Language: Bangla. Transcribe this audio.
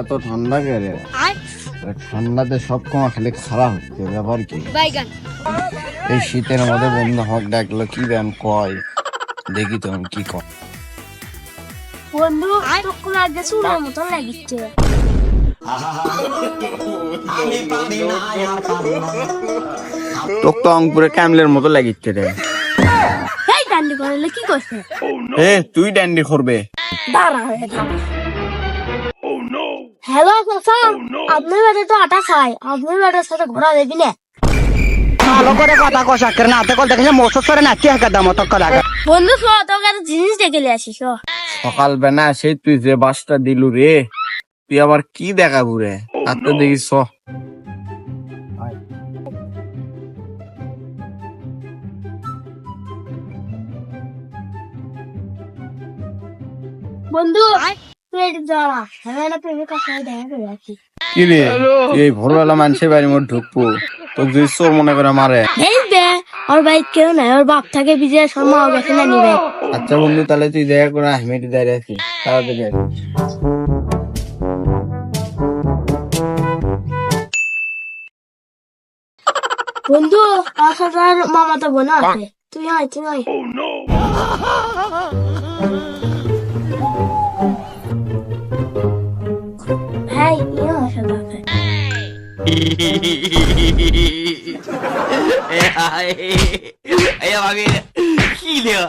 এত ঠান্ডা কে রে? ঠান্ডাতে সব কমা খালি খারাপ হচ্ছে ব্যাপার কি? এই শীতের মধ্যে বন্ধু হক ডাকলো কি ব্যায়াম কয়? দেখি তো আমি কি কয়। বন্ধু তোকে আগে চুলের মতন লাগিচ্ছে। তোক তো অঙ্কুরে ক্যামলের মতো লাগিচ্ছে রে। এই ডান্ডি করলে কি করছে? এ তুই ড্যান্ডি করবে। দাঁড়া হ্যালো চাচা আপনি বেটে তো আটা খাই আপনি বেটার সাথে ঘোরা দেবি না। ভালো করে কথা কষা করে না কল দেখে মোসর সরে না কি হাকা দাম বন্ধু তোকে জিনিস দেখে আসিস। সকাল বেলা সেই তুই যে বাসটা দিলু রে তুই আবার কি দেখাবো রে? আর তো দেখিস। বন্ধু কাছে করে এই ভোরবেলা মানুষের বাড়ির মধ্যে ঢুকবো। তোর যদি চোর মনে করে মারে। এই বে ওর বাইক কেউ নাই ওর বাপ থাকে বিজয় শর্মা ও গেছে না নিবে। আচ্ছা বন্ধু তাহলে তুই দেখা করে আহমেদি দাঁড়িয়ে আছি। তাড়াতাড়ি। বন্ধু তার সাথে আর মামাতো বোন আছে। তুই হয় তুই হয় নিয়ে আসা যাবে কি দেওয়া